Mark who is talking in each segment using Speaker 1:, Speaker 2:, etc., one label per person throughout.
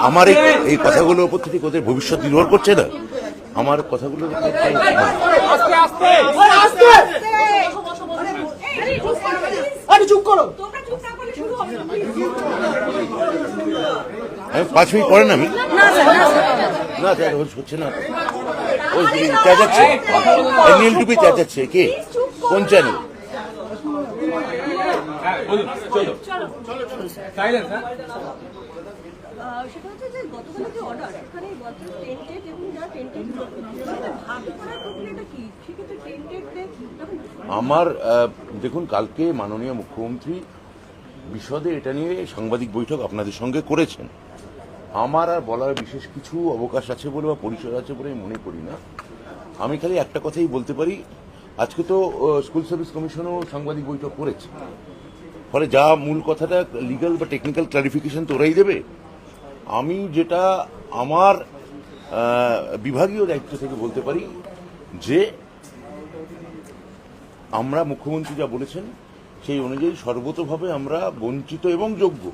Speaker 1: আমার এই এই কথাগুলোর উপর থেকে ওদের ভবিষ্যৎ নির্ভর করছে না? আমার কথাগুলো
Speaker 2: আস্তে আস্তে
Speaker 3: আরে চুপ করো। তোমরা চুপ না করলে শুরু হবে
Speaker 1: পাঁচ মিনিট পরে না আমি
Speaker 3: না স্যার। না
Speaker 1: হচ্ছে না ওই চেঁচাচ্ছে নীল টুপি চেঁচাচ্ছে কে কোন চ্যানেল
Speaker 2: বলুন চলো সাইলেন্স
Speaker 4: আহ, সেটা হচ্ছে যে গতকালের যে অর্ডার এখানে টেন্টেড এবং যা টেন্টেড ভাগ করার প্রক্রিয়াটা কি? সেক্ষেত্রে টেন্টেড
Speaker 1: আমার দেখুন কালকে মাননীয় মুখ্যমন্ত্রী বিশদে এটা নিয়ে সাংবাদিক বৈঠক আপনাদের সঙ্গে করেছেন। আমার আর বলার বিশেষ কিছু অবকাশ আছে বলে বা পরিসর আছে বলে মনে করি না। আমি খালি একটা কথাই বলতে পারি, আজকে তো স্কুল সার্ভিস কমিশনও সাংবাদিক বৈঠক করেছে। ফলে যা মূল কথাটা লিগ্যাল বা টেকনিক্যাল ক্লারিফিকেশন তো ওরাই দেবে, আমি যেটা আমার বিভাগীয় দায়িত্ব থেকে বলতে পারি যে, আমরা মুখ্যমন্ত্রী যা বলেছেন, সেই অনুযায়ী সর্বতভাবে আমরা বঞ্চিত এবং যোগ্য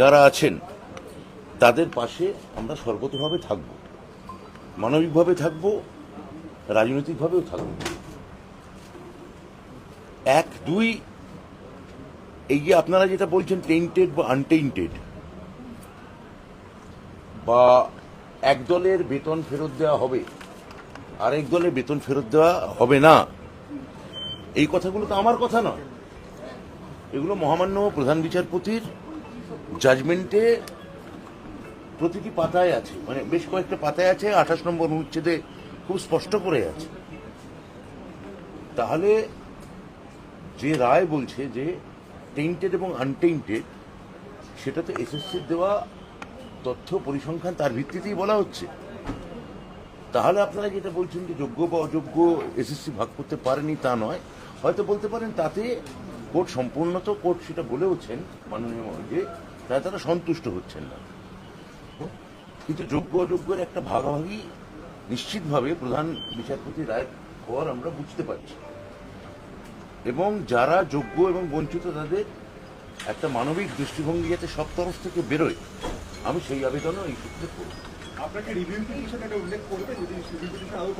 Speaker 1: যারা আছেন তাদের পাশে আমরা সর্বতভাবে থাকব। মানবিকভাবে থাকব, রাজনৈতিকভাবেও থাকব। এক, দুই, এই যে আপনারা যেটা বলছেন টেন্টেড বা আনটেন্টেড বা এক দলের বেতন ফেরত দেওয়া হবে, আরেক দলের বেতন ফেরত দেওয়া হবে না, এই কথাগুলো তো আমার কথা নয়। এগুলো মহামান্য প্রধান বিচারপতির জাজমেন্টে প্রতিটি পাতায় আছে মানে বেশ কয়েকটা পাতায় আছে, আঠাশ নম্বর অনুচ্ছেদে খুব স্পষ্ট করে আছে। তাহলে যে রায় বলছে যে টেন্টেড এবং আনটেন্টেড সেটা তো এসএসসির দেওয়া তথ্য পরিসংখ্যান তার ভিত্তিতেই বলা হচ্ছে। তাহলে আপনারা যেটা বলছেন যে যোগ্য বা অযোগ্য এসএসসি ভাগ করতে পারেনি তা নয়, হয়তো বলতে পারেন তাতে কোর্ট সম্পূর্ণ তো কোর্ট সেটা বলেওছেন, মাননীয় যে তাই তারা সন্তুষ্ট হচ্ছেন না। কিন্তু যোগ্য অযোগ্যের একটা ভাগাভাগি নিশ্চিতভাবে প্রধান বিচারপতি রায়ের পর আমরা বুঝতে পারছি। এবং যারা যোগ্য এবং বঞ্চিত তাদের একটা মানবিক দৃষ্টিভঙ্গি যাতে সব তরফ থেকে বেরোয় আমি সেই আবেদনও এই সূত্রে করব।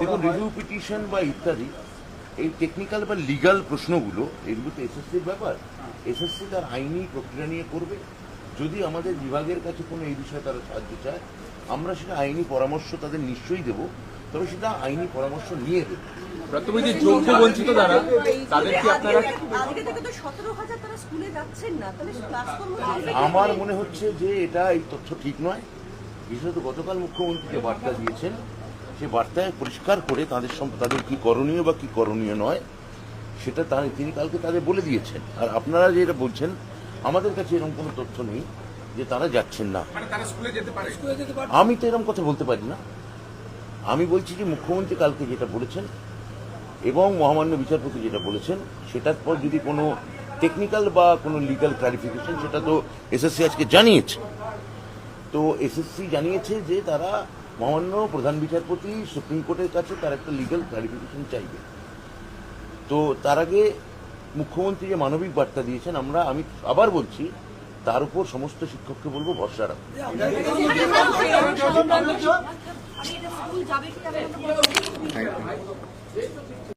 Speaker 1: দেখুন রিভিউ পিটিশন বা ইত্যাদি এই টেকনিক্যাল বা লিগাল প্রশ্নগুলো এগুলো তো এসএসসির ব্যাপার। এসএসসি তার আইনি প্রক্রিয়া নিয়ে করবে। যদি আমাদের বিভাগের কাছে কোনো এই বিষয়ে তারা সাহায্য চায় আমরা সেটা আইনি পরামর্শ তাদের নিশ্চয়ই দেব তবে সেটা আইনি পরামর্শ নিয়ে দেবো।
Speaker 2: যে যোগ্য বঞ্চিত তাদের কি আপনারা
Speaker 4: তারা স্কুলে যাচ্ছেন না তাহলে ক্লাস কর্ম চলবে কি?
Speaker 1: আমার মনে হচ্ছে যে এটা এই তথ্য ঠিক নয়। বিশেষত গতকাল মুখ্যমন্ত্রী যে বার্তা দিয়েছেন সে বার্তায় পরিষ্কার করে তাদের তাদের কি করণীয় বা কি করণীয় নয় সেটা তার তিনি কালকে তাদের বলে দিয়েছেন। আর আপনারা যেটা বলছেন আমাদের কাছে এরকম কোনো তথ্য নেই যে তারা যাচ্ছেন না।
Speaker 5: মানে তারা স্কুলে যেতে পারে।
Speaker 1: আমি তো এরকম কথা বলতে পারি না। আমি বলছি যে মুখ্যমন্ত্রী কালকে যেটা বলেছেন এবং মহামান্য বিচারপতি যেটা বলেছেন সেটার পর যদি কোনো টেকনিক্যাল বা কোনো লিগ্যাল ক্লারিফিকেশন সেটা তো এসএসসি আজকে জানিয়েছে। তো এসএসসি জানিয়েছে যে তারা মহামান্য প্রধান বিচারপতি সুপ্রিম কোর্টের কাছে তার একটা লিগ্যাল ক্লারিফিকেশন চাইবে। তো তার আগে মুখ্যমন্ত্রী যে মানবিক বার্তা দিয়েছেন আমরা আমি আবার বলছি তার উপর সমস্ত শিক্ষককে বলব ভরসা রাখুন।